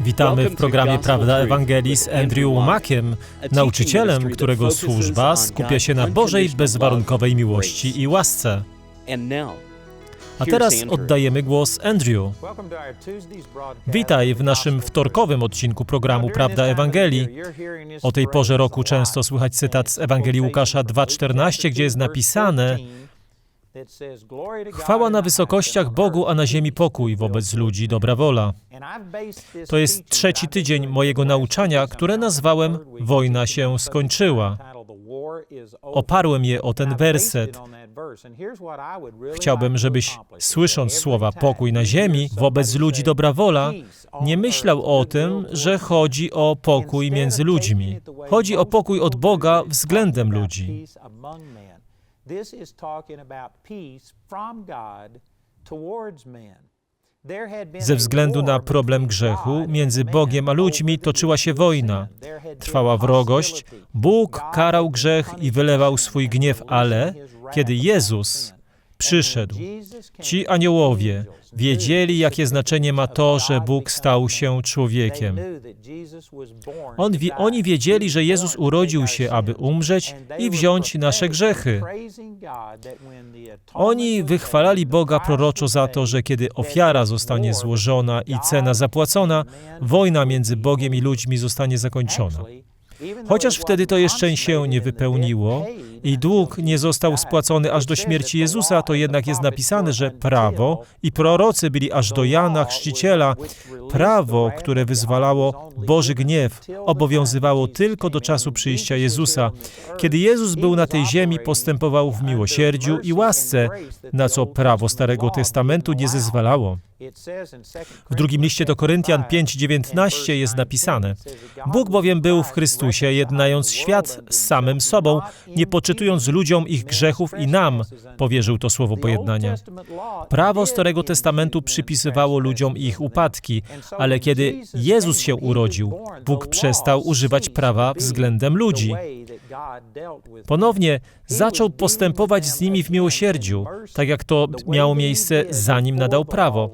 Witamy w programie Prawda Ewangelii z Andrew Mackiem, nauczycielem, którego służba skupia się na Bożej bezwarunkowej miłości i łasce. A teraz oddajemy głos Andrew. Witaj w naszym wtorkowym odcinku programu Prawda Ewangelii. O tej porze roku często słychać cytat z Ewangelii Łukasza 2,14, gdzie jest napisane Chwała na wysokościach Bogu, a na ziemi pokój wobec ludzi, dobra wola. To jest trzeci tydzień mojego nauczania, które nazwałem Wojna się skończyła. Oparłem je o ten werset. Chciałbym, żebyś, słysząc słowa pokój na ziemi wobec ludzi dobra wola, nie myślał o tym, że chodzi o pokój między ludźmi. Chodzi o pokój od Boga względem ludzi. This is talking about peace from God towards men. Ze względu na problem grzechu między Bogiem a ludźmi toczyła się wojna. Trwała wrogość, Bóg karał grzech i wylewał swój gniew, ale kiedy Jezus przyszedł, ci aniołowie wiedzieli, jakie znaczenie ma to, że Bóg stał się człowiekiem. On, oni wiedzieli, że Jezus urodził się, aby umrzeć i wziąć nasze grzechy. Oni wychwalali Boga proroczo za to, że kiedy ofiara zostanie złożona i cena zapłacona, wojna między Bogiem i ludźmi zostanie zakończona. Chociaż wtedy to jeszcze się nie wypełniło i dług nie został spłacony aż do śmierci Jezusa, to jednak jest napisane, że prawo i prorocy byli aż do Jana Chrzciciela. Prawo, które wyzwalało Boży gniew, obowiązywało tylko do czasu przyjścia Jezusa. Kiedy Jezus był na tej ziemi, postępował w miłosierdziu i łasce, na co prawo Starego Testamentu nie zezwalało. W drugim liście do Koryntian 5:19 jest napisane: Bóg bowiem był w Chrystusie, jednając świat z samym sobą, nie poczytując ludziom ich grzechów i nam powierzył to słowo pojednania. Prawo Starego Testamentu przypisywało ludziom ich upadki, ale kiedy Jezus się urodził, Bóg przestał używać prawa względem ludzi. Ponownie zaczął postępować z nimi w miłosierdziu, tak jak to miało miejsce zanim nadał prawo.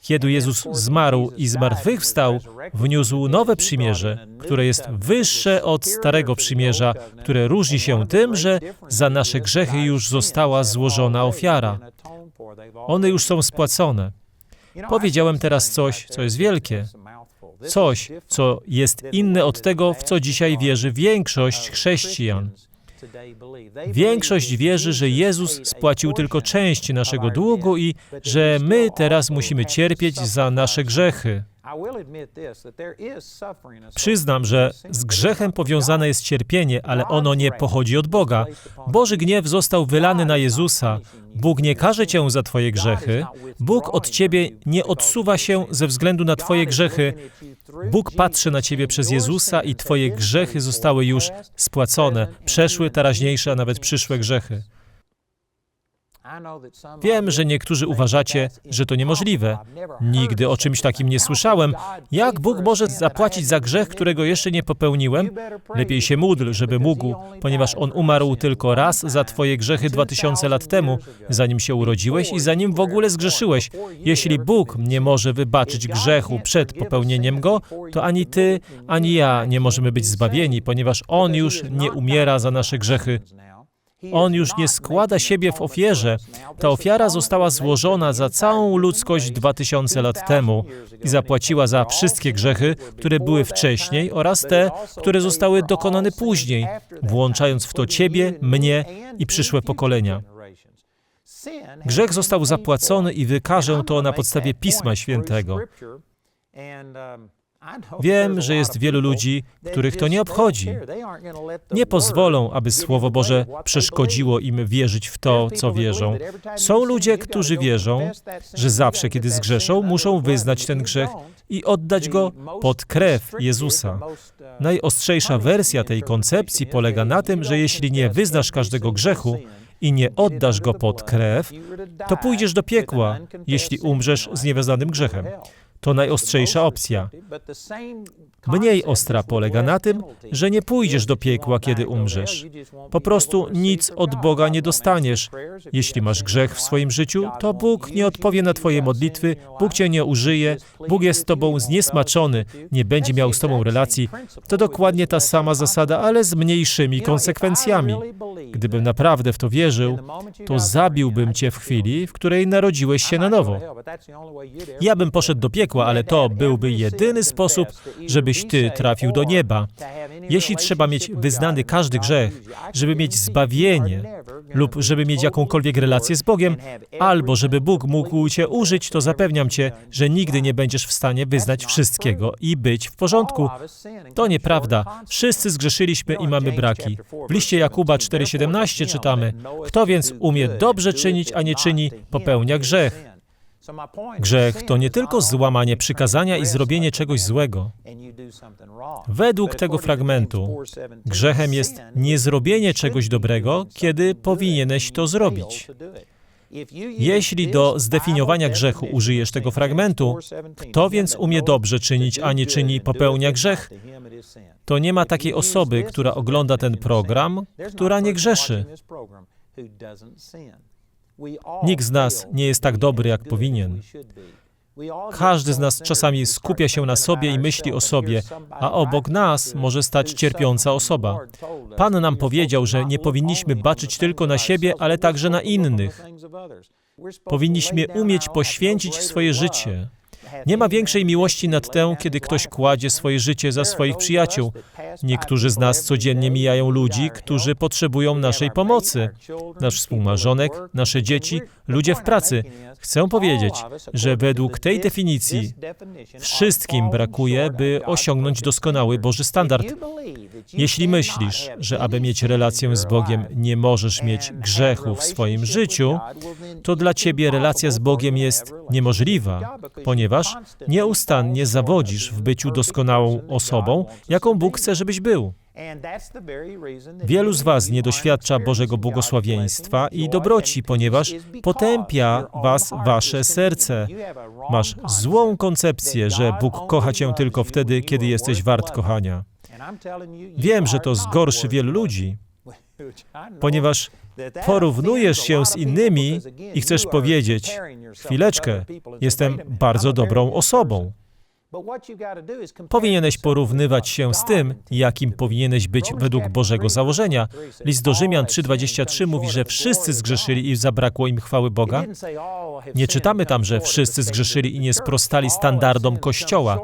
Kiedy Jezus zmarł i zmartwychwstał, wniósł nowe przymierze, które jest wyższe od starego przymierza, które różni się tym, że za nasze grzechy już została złożona ofiara. One już są spłacone. Powiedziałem teraz coś, co jest wielkie. Coś, co jest inne od tego, w co dzisiaj wierzy większość chrześcijan. Większość wierzy, że Jezus spłacił tylko część naszego długu i że my teraz musimy cierpieć za nasze grzechy. Przyznam, że z grzechem powiązane jest cierpienie, ale ono nie pochodzi od Boga. Boży gniew został wylany na Jezusa. Bóg nie karze cię za twoje grzechy. Bóg od ciebie nie odsuwa się ze względu na twoje grzechy. Bóg patrzy na ciebie przez Jezusa i twoje grzechy zostały już spłacone, przeszły, teraźniejsze, a nawet przyszłe grzechy. Wiem, że niektórzy uważacie, że to niemożliwe. Nigdy o czymś takim nie słyszałem. Jak Bóg może zapłacić za grzech, którego jeszcze nie popełniłem? Lepiej się módl, żeby mógł, ponieważ On umarł tylko raz za Twoje grzechy dwa tysiące lat temu, zanim się urodziłeś i zanim w ogóle zgrzeszyłeś. Jeśli Bóg nie może wybaczyć grzechu przed popełnieniem go, to ani Ty, ani ja nie możemy być zbawieni, ponieważ On już nie umiera za nasze grzechy. On już nie składa siebie w ofierze. Ta ofiara została złożona za całą ludzkość dwa tysiące lat temu i zapłaciła za wszystkie grzechy, które były wcześniej oraz te, które zostały dokonane później, włączając w to Ciebie, mnie i przyszłe pokolenia. Grzech został zapłacony i wykażę to na podstawie Pisma Świętego. Wiem, że jest wielu ludzi, których to nie obchodzi. Nie pozwolą, aby Słowo Boże przeszkodziło im wierzyć w to, co wierzą. Są ludzie, którzy wierzą, że zawsze, kiedy zgrzeszą, muszą wyznać ten grzech i oddać go pod krew Jezusa. Najostrzejsza wersja tej koncepcji polega na tym, że jeśli nie wyznasz każdego grzechu, i nie oddasz go pod krew, to pójdziesz do piekła, jeśli umrzesz z niewyznanym grzechem. To najostrzejsza opcja. Mniej ostra polega na tym, że nie pójdziesz do piekła, kiedy umrzesz. Po prostu nic od Boga nie dostaniesz. Jeśli masz grzech w swoim życiu, to Bóg nie odpowie na Twoje modlitwy, Bóg Cię nie użyje, Bóg jest z Tobą zniesmaczony, nie będzie miał z Tobą relacji. To dokładnie ta sama zasada, ale z mniejszymi konsekwencjami. Gdybym naprawdę w to wierzył, to zabiłbym Cię w chwili, w której narodziłeś się na nowo. Ja bym poszedł do piekła, ale to byłby jedyny sposób, żebyś Ty trafił do nieba. Jeśli trzeba mieć wyznany każdy grzech, żeby mieć zbawienie lub żeby mieć jakąkolwiek relację z Bogiem, albo żeby Bóg mógł Cię użyć, to zapewniam Cię, że nigdy nie będziesz w stanie wyznać wszystkiego i być w porządku. To nieprawda. Wszyscy zgrzeszyliśmy i mamy braki. W liście Jakuba 4,17 czytamy: Kto więc umie dobrze czynić, a nie czyni, popełnia grzech. Grzech to nie tylko złamanie przykazania i zrobienie czegoś złego. Według tego fragmentu, grzechem jest niezrobienie czegoś dobrego, kiedy powinieneś to zrobić. Jeśli do zdefiniowania grzechu użyjesz tego fragmentu, kto więc umie dobrze czynić, a nie czyni, popełnia grzech, to nie ma takiej osoby, która ogląda ten program, która nie grzeszy. Nikt z nas nie jest tak dobry, jak powinien. Każdy z nas czasami skupia się na sobie i myśli o sobie, a obok nas może stać cierpiąca osoba. Pan nam powiedział, że nie powinniśmy baczyć tylko na siebie, ale także na innych. Powinniśmy umieć poświęcić swoje życie. Nie ma większej miłości nad tę, kiedy ktoś kładzie swoje życie za swoich przyjaciół. Niektórzy z nas codziennie mijają ludzi, którzy potrzebują naszej pomocy. Nasz współmarzonek, nasze dzieci, ludzie w pracy. Chcę powiedzieć, że według tej definicji wszystkim brakuje, by osiągnąć doskonały Boży standard. Jeśli myślisz, że aby mieć relację z Bogiem nie możesz mieć grzechu w swoim życiu, to dla ciebie relacja z Bogiem jest niemożliwa, ponieważ nieustannie zawodzisz w byciu doskonałą osobą, jaką Bóg chce, żebyś był. Wielu z Was nie doświadcza Bożego błogosławieństwa i dobroci, ponieważ potępia Was Wasze serce. Masz złą koncepcję, że Bóg kocha Cię tylko wtedy, kiedy jesteś wart kochania. Wiem, że to zgorszy wielu ludzi, ponieważ porównujesz się z innymi i chcesz powiedzieć: Chwileczkę, jestem bardzo dobrą osobą. Powinieneś porównywać się z tym, jakim powinieneś być według Bożego założenia. List do Rzymian 3:23 mówi, że wszyscy zgrzeszyli i zabrakło im chwały Boga. Nie czytamy tam, że wszyscy zgrzeszyli i nie sprostali standardom Kościoła.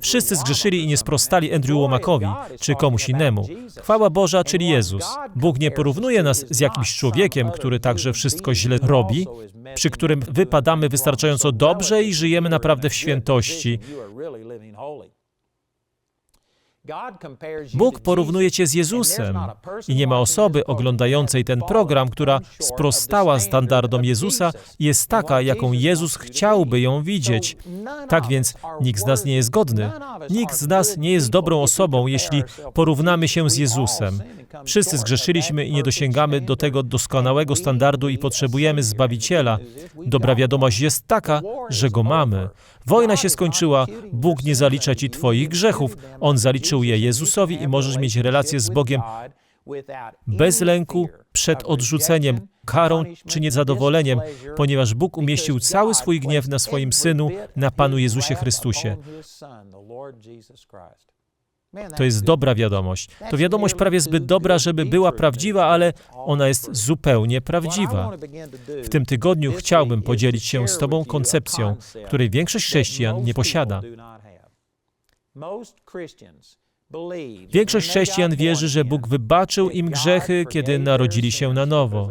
Wszyscy zgrzeszyli i nie sprostali Andrew Womakowi czy komuś innemu. Chwała Boża, czyli Jezus. Bóg nie porównuje nas z jakimś człowiekiem, który także wszystko źle robi, przy którym wypadamy wystarczająco dobrze i żyjemy naprawdę w świętości. Bóg porównuje cię z Jezusem i nie ma osoby oglądającej ten program, która sprostała standardom Jezusa i jest taka, jaką Jezus chciałby ją widzieć. Tak więc nikt z nas nie jest godny. Nikt z nas nie jest dobrą osobą, jeśli porównamy się z Jezusem. Wszyscy zgrzeszyliśmy i nie dosięgamy do tego doskonałego standardu i potrzebujemy Zbawiciela. Dobra wiadomość jest taka, że go mamy. Wojna się skończyła, Bóg nie zalicza ci twoich grzechów. On zaliczył je Jezusowi i możesz mieć relację z Bogiem bez lęku przed odrzuceniem, karą czy niezadowoleniem, ponieważ Bóg umieścił cały swój gniew na swoim Synu, na Panu Jezusie Chrystusie. To jest dobra wiadomość. To wiadomość prawie zbyt dobra, żeby była prawdziwa, ale ona jest zupełnie prawdziwa. W tym tygodniu chciałbym podzielić się z Tobą koncepcją, której większość chrześcijan nie posiada. Większość chrześcijan wierzy, że Bóg wybaczył im grzechy, kiedy narodzili się na nowo.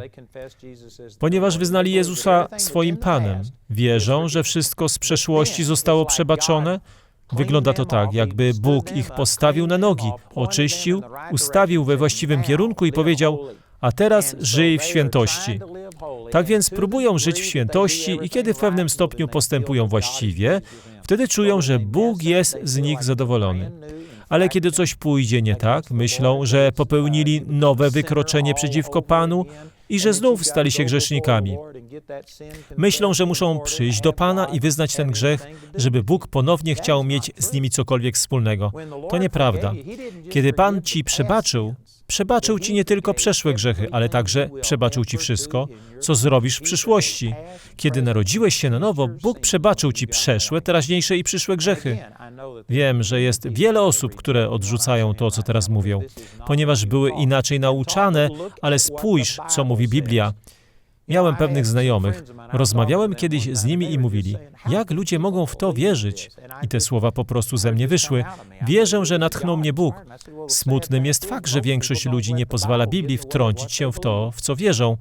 Ponieważ wyznali Jezusa swoim Panem, wierzą, że wszystko z przeszłości zostało przebaczone, Wygląda to tak, jakby Bóg ich postawił na nogi, oczyścił, ustawił we właściwym kierunku i powiedział: A teraz żyj w świętości. Tak więc próbują żyć w świętości i kiedy w pewnym stopniu postępują właściwie, wtedy czują, że Bóg jest z nich zadowolony. Ale kiedy coś pójdzie nie tak, myślą, że popełnili nowe wykroczenie przeciwko Panu i że znów stali się grzesznikami. Myślą, że muszą przyjść do Pana i wyznać ten grzech, żeby Bóg ponownie chciał mieć z nimi cokolwiek wspólnego. To nieprawda. Kiedy Pan ci przebaczył, przebaczył ci nie tylko przeszłe grzechy, ale także przebaczył ci wszystko, co zrobisz w przyszłości. Kiedy narodziłeś się na nowo, Bóg przebaczył ci przeszłe, teraźniejsze i przyszłe grzechy. Wiem, że jest wiele osób, które odrzucają to, co teraz mówię, ponieważ były inaczej nauczane, ale spójrz, co mówi Biblia. Miałem pewnych znajomych, rozmawiałem kiedyś z nimi i mówili, jak ludzie mogą w to wierzyć? I te słowa po prostu ze mnie wyszły. Wierzę, że natchnął mnie Bóg. Smutnym jest fakt, że większość ludzi nie pozwala Biblii wtrącić się w to, w co wierzą.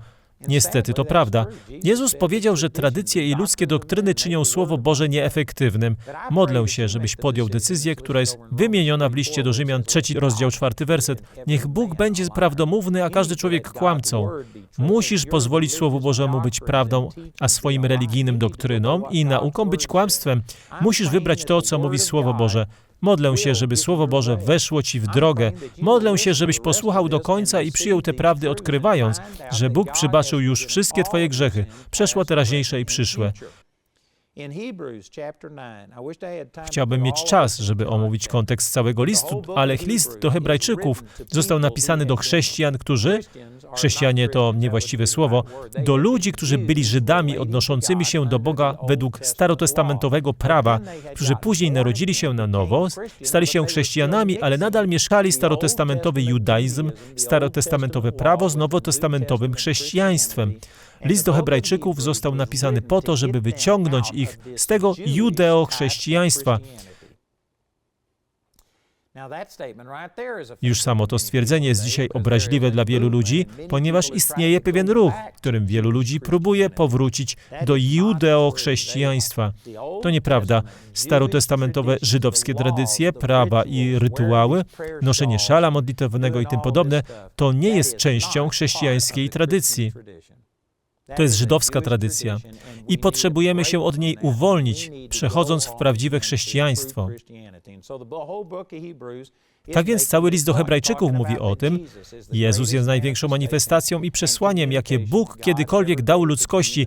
Niestety to prawda. Jezus powiedział, że tradycje i ludzkie doktryny czynią Słowo Boże nieefektywnym. Modlę się, żebyś podjął decyzję, która jest wymieniona w liście do Rzymian, trzeci rozdział, czwarty werset. Niech Bóg będzie prawdomówny, a każdy człowiek kłamcą. Musisz pozwolić Słowu Bożemu być prawdą, a swoim religijnym doktrynom i nauką być kłamstwem. Musisz wybrać to, co mówi Słowo Boże. Modlę się, żeby Słowo Boże weszło Ci w drogę. Modlę się, żebyś posłuchał do końca i przyjął te prawdy, odkrywając, że Bóg przybaczył już wszystkie Twoje grzechy, przeszłe, teraźniejsze i przyszłe. Chciałbym mieć czas, żeby omówić kontekst całego listu, ale list do Hebrajczyków został napisany do chrześcijan, którzy, chrześcijanie to niewłaściwe słowo, do ludzi, którzy byli Żydami odnoszącymi się do Boga według starotestamentowego prawa, którzy później narodzili się na nowo, stali się chrześcijanami, ale nadal mieszkali starotestamentowy judaizm, starotestamentowe prawo z nowotestamentowym chrześcijaństwem. List do Hebrajczyków został napisany po to, żeby wyciągnąć ich z tego judeo-chrześcijaństwa. Już samo to stwierdzenie jest dzisiaj obraźliwe dla wielu ludzi, ponieważ istnieje pewien ruch, w którym wielu ludzi próbuje powrócić do judeo-chrześcijaństwa. To nieprawda. Starotestamentowe żydowskie tradycje, prawa i rytuały, noszenie szala modlitewnego i tym podobne, to nie jest częścią chrześcijańskiej tradycji. To jest żydowska tradycja i potrzebujemy się od niej uwolnić, przechodząc w prawdziwe chrześcijaństwo. Tak więc cały list do Hebrajczyków mówi o tym, Jezus jest największą manifestacją i przesłaniem, jakie Bóg kiedykolwiek dał ludzkości,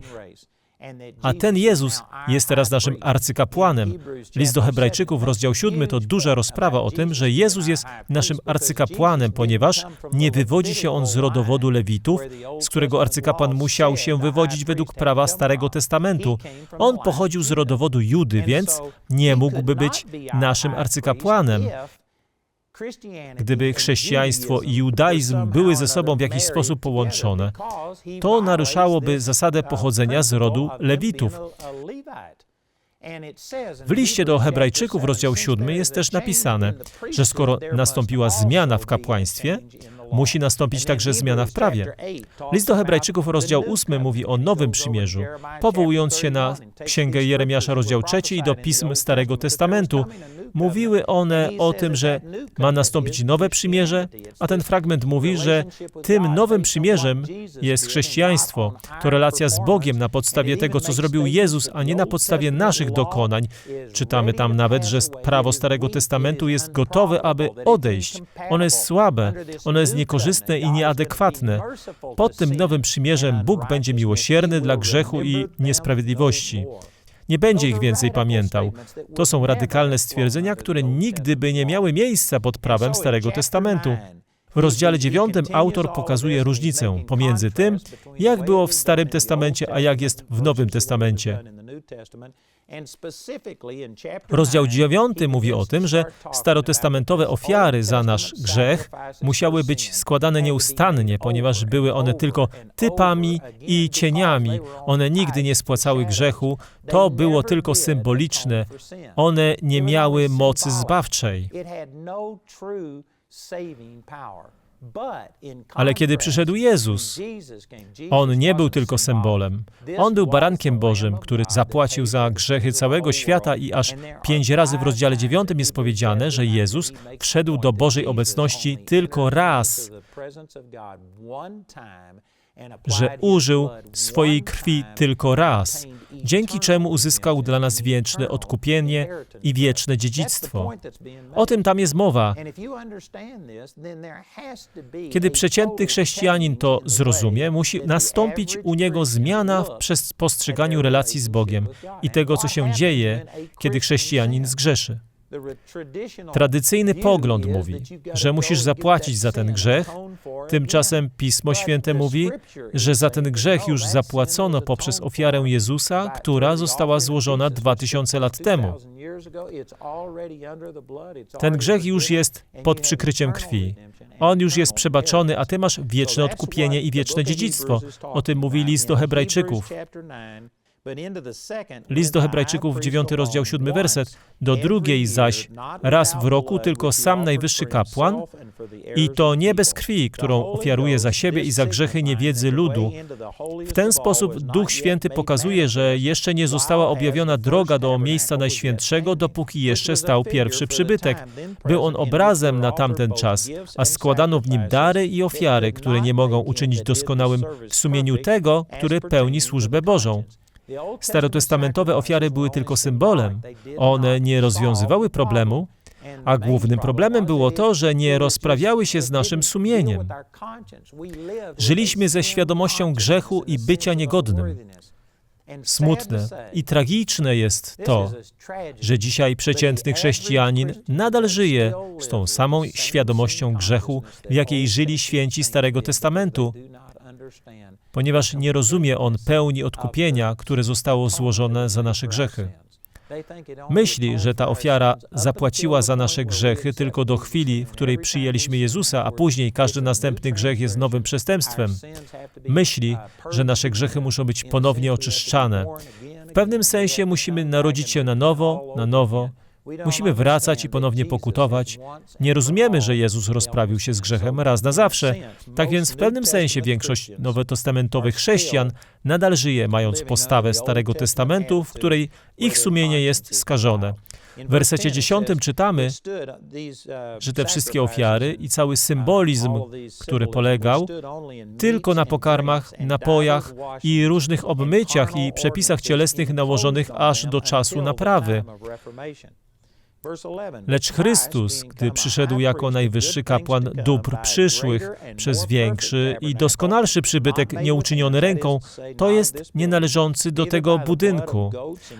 a ten Jezus jest teraz naszym arcykapłanem. List do Hebrajczyków, rozdział 7, to duża rozprawa o tym, że Jezus jest naszym arcykapłanem, ponieważ nie wywodzi się on z rodowodu Lewitów, z którego arcykapłan musiał się wywodzić według prawa Starego Testamentu. On pochodził z rodowodu Judy, więc nie mógłby być naszym arcykapłanem. Gdyby chrześcijaństwo i judaizm były ze sobą w jakiś sposób połączone, to naruszałoby zasadę pochodzenia z rodu Lewitów. W liście do Hebrajczyków, rozdział 7, jest też napisane, że skoro nastąpiła zmiana w kapłaństwie, musi nastąpić także zmiana w prawie. List do Hebrajczyków, rozdział 8, mówi o nowym przymierzu, powołując się na Księgę Jeremiasza, rozdział 3 i do pism Starego Testamentu. Mówiły one o tym, że ma nastąpić nowe przymierze, a ten fragment mówi, że tym nowym przymierzem jest chrześcijaństwo. To relacja z Bogiem na podstawie tego, co zrobił Jezus, a nie na podstawie naszych dokonań. Czytamy tam nawet, że prawo Starego Testamentu jest gotowe, aby odejść. Ono jest słabe, ono jest niekorzystne i nieadekwatne. Pod tym nowym przymierzem Bóg będzie miłosierny dla grzechu i niesprawiedliwości. Nie będzie ich więcej pamiętał. To są radykalne stwierdzenia, które nigdy by nie miały miejsca pod prawem Starego Testamentu. W rozdziale 9 autor pokazuje różnicę pomiędzy tym, jak było w Starym Testamencie, a jak jest w Nowym Testamencie. Rozdział 9 mówi o tym, że starotestamentowe ofiary za nasz grzech musiały być składane nieustannie, ponieważ były one tylko typami i cieniami. One nigdy nie spłacały grzechu, to było tylko symboliczne. One nie miały mocy zbawczej. Ale kiedy przyszedł Jezus, On nie był tylko symbolem. On był barankiem Bożym, który zapłacił za grzechy całego świata i aż pięć razy w rozdziale dziewiątym jest powiedziane, że Jezus wszedł do Bożej obecności tylko raz. Że użył swojej krwi tylko raz, dzięki czemu uzyskał dla nas wieczne odkupienie i wieczne dziedzictwo. O tym tam jest mowa. Kiedy przeciętny chrześcijanin to zrozumie, musi nastąpić u niego zmiana w postrzeganiu relacji z Bogiem i tego, co się dzieje, kiedy chrześcijanin zgrzeszy. Tradycyjny pogląd mówi, że musisz zapłacić za ten grzech, tymczasem Pismo Święte mówi, że za ten grzech już zapłacono poprzez ofiarę Jezusa, która została złożona 2000 lat temu. Ten grzech już jest pod przykryciem krwi. On już jest przebaczony, a ty masz wieczne odkupienie i wieczne dziedzictwo. O tym mówi list do Hebrajczyków. List do Hebrajczyków, 9 rozdział, 7 werset. Do drugiej zaś raz w roku tylko sam najwyższy kapłan i to nie bez krwi, którą ofiaruje za siebie i za grzechy niewiedzy ludu. W ten sposób Duch Święty pokazuje, że jeszcze nie została objawiona droga do miejsca Najświętszego, dopóki jeszcze stał pierwszy przybytek. Był on obrazem na tamten czas, a składano w nim dary i ofiary, które nie mogą uczynić doskonałym w sumieniu tego, który pełni służbę Bożą. Starotestamentowe ofiary były tylko symbolem. One nie rozwiązywały problemu, a głównym problemem było to, że nie rozprawiały się z naszym sumieniem. Żyliśmy ze świadomością grzechu i bycia niegodnym. Smutne i tragiczne jest to, że dzisiaj przeciętny chrześcijanin nadal żyje z tą samą świadomością grzechu, w jakiej żyli święci Starego Testamentu, ponieważ nie rozumie on pełni odkupienia, które zostało złożone za nasze grzechy. Myśli, że ta ofiara zapłaciła za nasze grzechy tylko do chwili, w której przyjęliśmy Jezusa, a później każdy następny grzech jest nowym przestępstwem. Myśli, że nasze grzechy muszą być ponownie oczyszczane. W pewnym sensie musimy narodzić się na nowo, na nowo. Musimy wracać i ponownie pokutować. Nie rozumiemy, że Jezus rozprawił się z grzechem raz na zawsze. Tak więc w pewnym sensie większość nowotestamentowych chrześcijan nadal żyje, mając postawę Starego Testamentu, w której ich sumienie jest skażone. W wersecie 10 czytamy, że te wszystkie ofiary i cały symbolizm, który polegał tylko na pokarmach, napojach i różnych obmyciach i przepisach cielesnych nałożonych aż do czasu naprawy. Lecz Chrystus, gdy przyszedł jako najwyższy kapłan dóbr przyszłych przez większy i doskonalszy przybytek nieuczyniony ręką, to jest nienależący do tego budynku,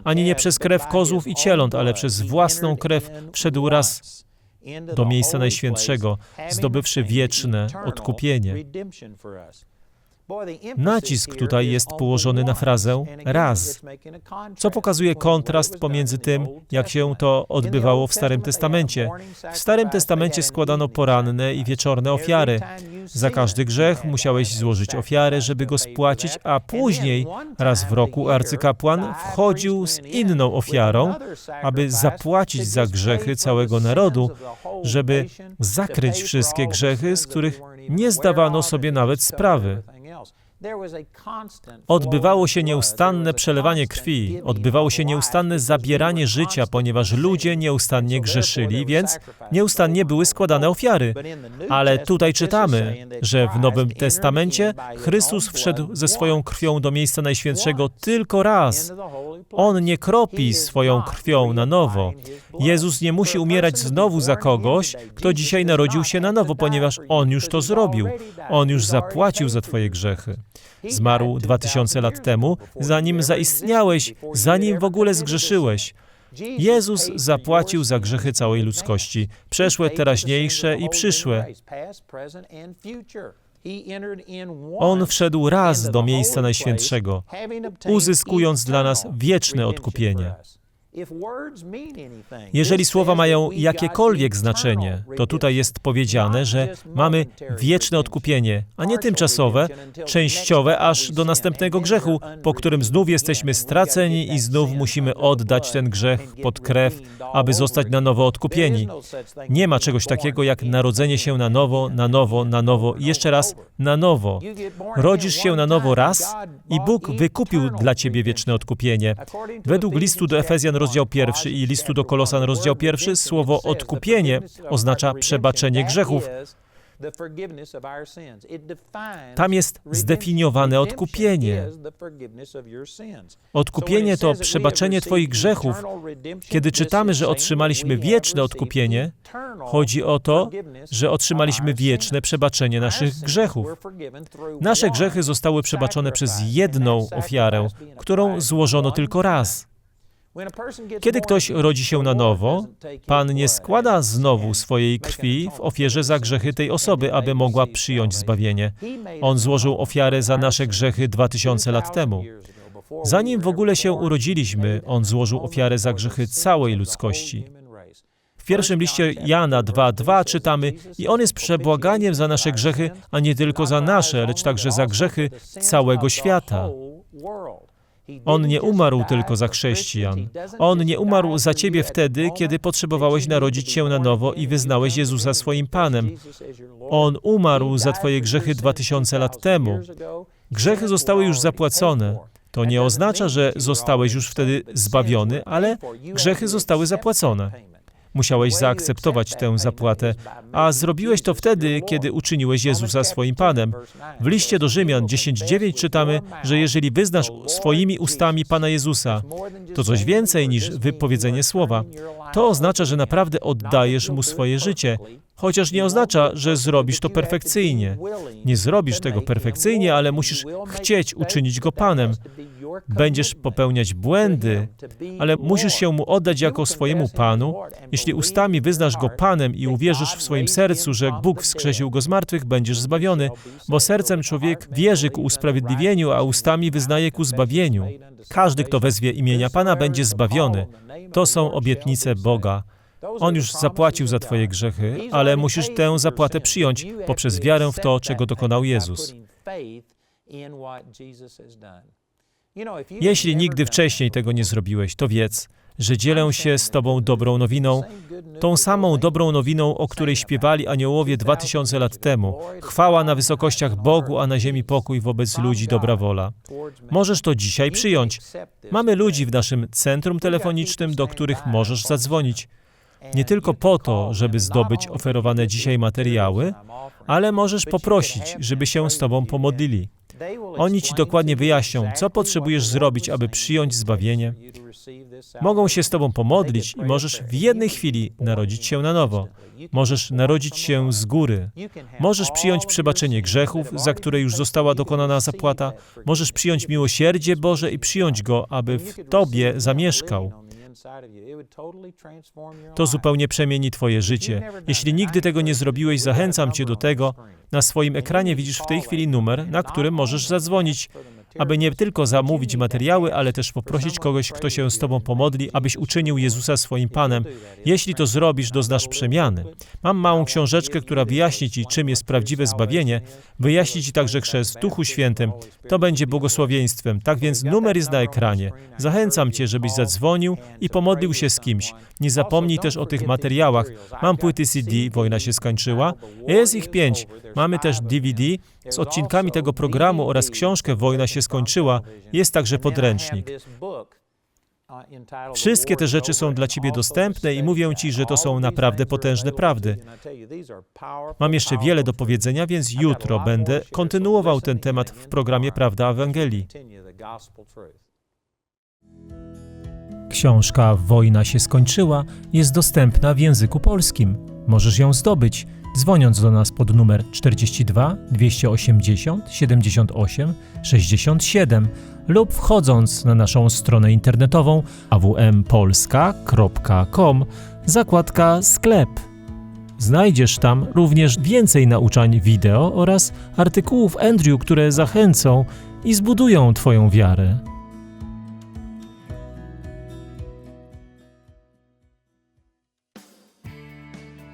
ani nie przez krew kozłów i cieląt, ale przez własną krew wszedł raz do miejsca Najświętszego, zdobywszy wieczne odkupienie. Nacisk tutaj jest położony na frazę raz, co pokazuje kontrast pomiędzy tym, jak się to odbywało w Starym Testamencie. W Starym Testamencie składano poranne i wieczorne ofiary. Za każdy grzech musiałeś złożyć ofiarę, żeby go spłacić, a później, raz w roku, arcykapłan wchodził z inną ofiarą, aby zapłacić za grzechy całego narodu, żeby zakryć wszystkie grzechy, z których nie zdawano sobie nawet sprawy. Odbywało się nieustanne przelewanie krwi, odbywało się nieustanne zabieranie życia, ponieważ ludzie nieustannie grzeszyli, więc nieustannie były składane ofiary. Ale tutaj czytamy, że w Nowym Testamencie Chrystus wszedł ze swoją krwią do miejsca Najświętszego tylko raz. On nie kropi swoją krwią na nowo. Jezus nie musi umierać znowu za kogoś, kto dzisiaj narodził się na nowo, ponieważ On już to zrobił. On już zapłacił za Twoje grzechy. Zmarł dwa tysiące lat temu, zanim zaistniałeś, zanim w ogóle zgrzeszyłeś. Jezus zapłacił za grzechy całej ludzkości, przeszłe, teraźniejsze i przyszłe. On wszedł raz do miejsca Najświętszego, uzyskując dla nas wieczne odkupienie. Jeżeli słowa mają jakiekolwiek znaczenie, to tutaj jest powiedziane, że mamy wieczne odkupienie, a nie tymczasowe, częściowe aż do następnego grzechu, po którym znów jesteśmy straceni i znów musimy oddać ten grzech pod krew, aby zostać na nowo odkupieni. Nie ma czegoś takiego jak narodzenie się na nowo, na nowo, na nowo. I jeszcze raz na nowo. Rodzisz się na nowo raz i Bóg wykupił dla ciebie wieczne odkupienie. Według listu do Efezjan rozdział pierwszy i listu do Kolosan rozdział pierwszy, słowo odkupienie oznacza przebaczenie grzechów. Tam jest zdefiniowane odkupienie. Odkupienie to przebaczenie Twoich grzechów. Kiedy czytamy, że otrzymaliśmy wieczne odkupienie, chodzi o to, że otrzymaliśmy wieczne przebaczenie naszych grzechów. Nasze grzechy zostały przebaczone przez jedną ofiarę, którą złożono tylko raz. Kiedy ktoś rodzi się na nowo, Pan nie składa znowu swojej krwi w ofierze za grzechy tej osoby, aby mogła przyjąć zbawienie. On złożył ofiarę za nasze grzechy 2000 lat 2000 temu. Zanim w ogóle się urodziliśmy, On złożył ofiarę za grzechy całej ludzkości. W pierwszym liście Jana 2:2 czytamy: I on jest przebłaganiem za nasze grzechy, a nie tylko za nasze, lecz także za grzechy całego świata. On nie umarł tylko za chrześcijan. On nie umarł za ciebie wtedy, kiedy potrzebowałeś narodzić się na nowo i wyznałeś Jezusa swoim Panem. On umarł za twoje grzechy 2000 lat temu. Grzechy zostały już zapłacone. To nie oznacza, że zostałeś już wtedy zbawiony, ale grzechy zostały zapłacone. Musiałeś zaakceptować tę zapłatę, a zrobiłeś to wtedy, kiedy uczyniłeś Jezusa swoim Panem. W liście do Rzymian 10:9 czytamy, że jeżeli wyznasz swoimi ustami Pana Jezusa, to coś więcej niż wypowiedzenie słowa. To oznacza, że naprawdę oddajesz Mu swoje życie, chociaż nie oznacza, że zrobisz to perfekcyjnie. Nie zrobisz tego perfekcyjnie, ale musisz chcieć uczynić Go Panem. Będziesz popełniać błędy, ale musisz się Mu oddać jako swojemu Panu. Jeśli ustami wyznasz Go Panem i uwierzysz w swoim sercu, że Bóg wskrzesił Go z martwych, będziesz zbawiony, bo sercem człowiek wierzy ku usprawiedliwieniu, a ustami wyznaje ku zbawieniu. Każdy, kto wezwie imienia Pana, będzie zbawiony. To są obietnice Boga. On już zapłacił za Twoje grzechy, ale musisz tę zapłatę przyjąć poprzez wiarę w to, czego dokonał Jezus. Jeśli nigdy wcześniej tego nie zrobiłeś, to wiedz, że dzielę się z Tobą dobrą nowiną, tą samą dobrą nowiną, o której śpiewali aniołowie dwa tysiące lat temu. Chwała na wysokościach Bogu, a na ziemi pokój wobec ludzi dobra wola. Możesz to dzisiaj przyjąć. Mamy ludzi w naszym centrum telefonicznym, do których możesz zadzwonić. Nie tylko po to, żeby zdobyć oferowane dzisiaj materiały, ale możesz poprosić, żeby się z Tobą pomodlili. Oni Ci dokładnie wyjaśnią, co potrzebujesz zrobić, aby przyjąć zbawienie. Mogą się z Tobą pomodlić i możesz w jednej chwili narodzić się na nowo. Możesz narodzić się z góry. Możesz przyjąć przebaczenie grzechów, za które już została dokonana zapłata. Możesz przyjąć miłosierdzie Boże i przyjąć Go, aby w Tobie zamieszkał. To zupełnie przemieni Twoje życie. Jeśli nigdy tego nie zrobiłeś, zachęcam Cię do tego. Na swoim ekranie widzisz w tej chwili numer, na którym możesz zadzwonić, aby nie tylko zamówić materiały, ale też poprosić kogoś, kto się z Tobą pomodli, abyś uczynił Jezusa swoim Panem. Jeśli to zrobisz, doznasz przemiany. Mam małą książeczkę, która wyjaśni Ci, czym jest prawdziwe zbawienie, wyjaśni Ci także chrzest w Duchu Świętym. To będzie błogosławieństwem. Tak więc numer jest na ekranie. Zachęcam Cię, żebyś zadzwonił i pomodlił się z kimś. Nie zapomnij też o tych materiałach. Mam płyty CD, wojna się skończyła. Jest ich pięć. Mamy też DVD z odcinkami tego programu oraz książkę Wojna się skończyła. Jest także podręcznik. Wszystkie te rzeczy są dla Ciebie dostępne i mówię Ci, że to są naprawdę potężne prawdy. Mam jeszcze wiele do powiedzenia, więc jutro będę kontynuował ten temat w programie Prawda Ewangelii. Książka Wojna się skończyła jest dostępna w języku polskim. Możesz ją zdobyć, dzwoniąc do nas pod numer 42 280 78 67 lub wchodząc na naszą stronę internetową awmpolska.com zakładka sklep. Znajdziesz tam również więcej nauczań wideo oraz artykułów Andrew, które zachęcą i zbudują Twoją wiarę.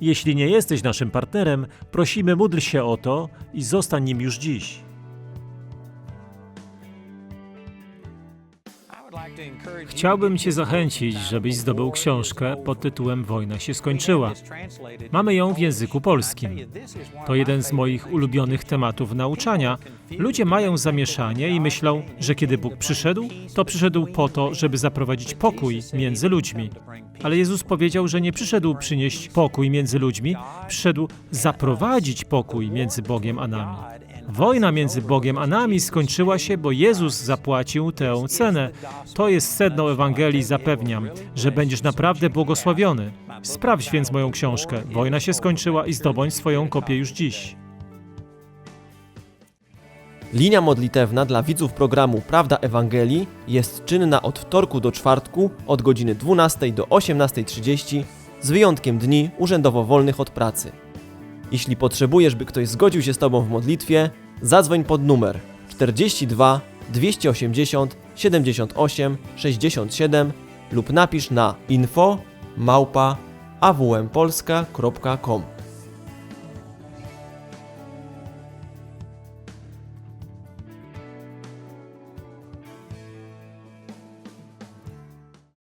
Jeśli nie jesteś naszym partnerem, prosimy módl się o to i zostań nim już dziś. Chciałbym Cię zachęcić, żebyś zdobył książkę pod tytułem Wojna się skończyła. Mamy ją w języku polskim. To jeden z moich ulubionych tematów nauczania. Ludzie mają zamieszanie i myślą, że kiedy Bóg przyszedł, to przyszedł po to, żeby zaprowadzić pokój między ludźmi. Ale Jezus powiedział, że nie przyszedł przynieść pokój między ludźmi, przyszedł zaprowadzić pokój między Bogiem a nami. Wojna między Bogiem a nami skończyła się, bo Jezus zapłacił tę cenę. To jest sedno Ewangelii, zapewniam, że będziesz naprawdę błogosławiony. Sprawdź więc moją książkę. Wojna się skończyła i zdobądź swoją kopię już dziś. Linia modlitewna dla widzów programu Prawda Ewangelii jest czynna od wtorku do czwartku od godziny 12 do 18.30 z wyjątkiem dni urzędowo wolnych od pracy. Jeśli potrzebujesz, by ktoś zgodził się z Tobą w modlitwie, zadzwoń pod numer 42 280 78 67 lub napisz na info małpa awmpolska.com.